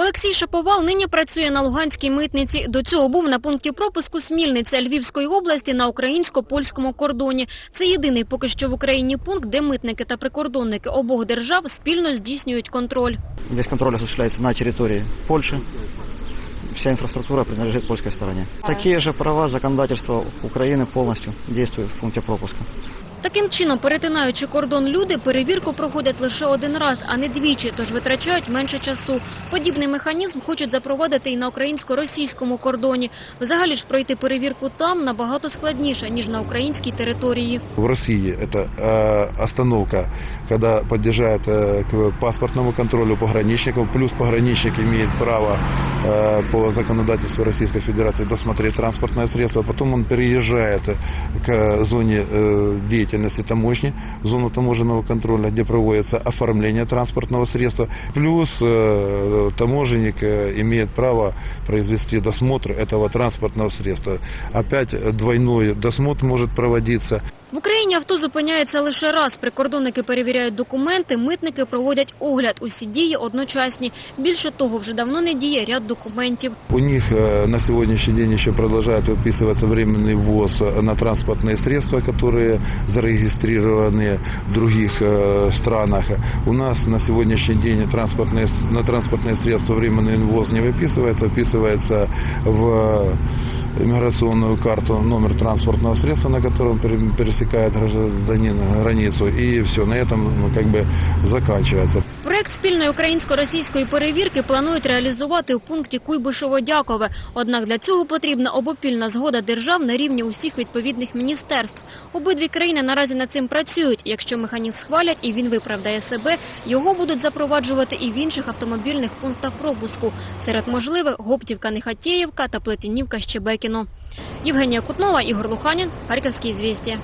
Олексій Шаповал нині працює на Луганській митниці. До цього був на пункті пропуску Смільниця Львівської області на українсько-польському кордоні. Це єдиний поки що в Україні пункт, де митники та прикордонники обох держав спільно здійснюють контроль. Весь контроль осуществляется на территории Польши. Вся инфраструктура принадлежит польской стороне. Такие же права законодательства Украины полностью действуют в пункте пропуска. Таким чином, перетинаючи кордон люди, перевірку проходять лише один раз, а не двічі, тож витрачають менше часу. Подібний механізм хочуть запровадити і на українсько-російському кордоні. Взагалі ж пройти перевірку там набагато складніше, ніж на українській території. В России это э, остановка, когда подъезжает э, к паспортному контролю пограничников, плюс пограничник имеет право э, по законодательству Российской Федерации досмотреть транспортное средство, потом он переезжает к зоне э, деятельности таможни, в зону таможенного контроля, где проводится оформление транспортного средства, плюс э, таможенник э, имеет право произвести досмотр этого транспортного средства. Опять двойной досмотр может проводиться. В Україні авто зупиняється лише раз. Прикордонники перевіряють документи, митники проводять огляд. Усі дії одночасні. Більше того, вже давно не діє ряд документів. У них э, на сегодняшний день еще продолжает выписываться временный ввоз на транспортные средства, которые зарегистрированы в других э, странах. У нас на сегодняшний день транспортные, с- на транспортные средства временный ввоз не выписывается, вписывается в иммиграционную карту номер транспортного средства, на котором пере- пересекает гражданин границу, и все, на этом ну, как бы заканчивается. Проект спільної українсько-російської перевірки планують реалізувати у пункті Куйбишево-Дякове. Однак для цього потрібна обопільна згода держав на рівні усіх відповідних міністерств. Обидві країни наразі над цим працюють. Якщо механізм схвалять і він виправдає себе, його будуть запроваджувати і в інших автомобільних пунктах пропуску. Серед можливих Гоптівка, Нехатєєвка та Плетенівка Щебекіно. Євгенія Кутнова, Ігор Луханін, Харківські звісті.